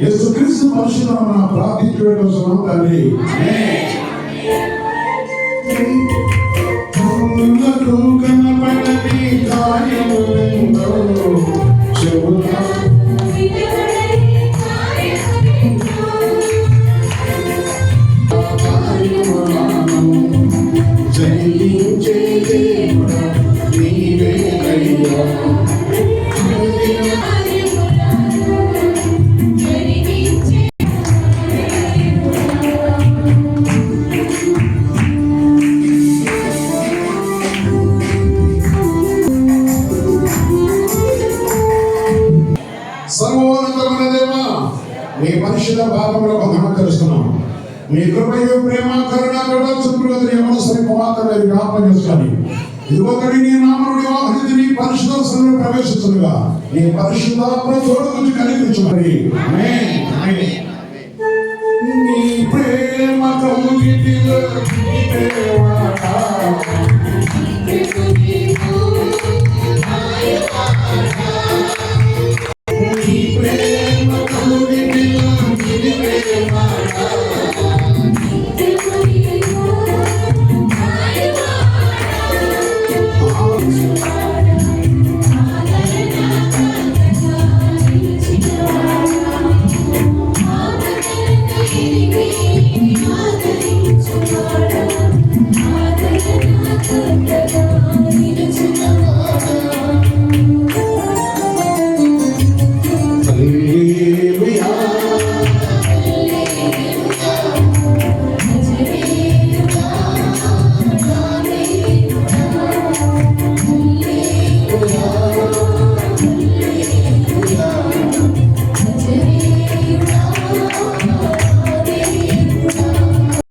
యేసుక్రీస్తు పరిశుద్ధమైన ప్రార్థించే కోసం తండ్రి. కన్నులకు కనపడని కార్యములెన్నో చెవులా జయించే మీ పరిశుద్ధ భాగంలో మనం తెలుస్తున్నాం మీ కృపయు ప్రేమ కరుణ కూడా చుట్టుకుని ఎవరి జ్ఞాపకం చేసుకొని ఇదిగోకడి నీ నామనుడి వాహనిది నీ పరిశుద్ధ స్థలంలో నీ పరిశుద్ధాత్మ తోడుకుని కలిగించుకొని నీ ప్రేమ కలుగుతుంది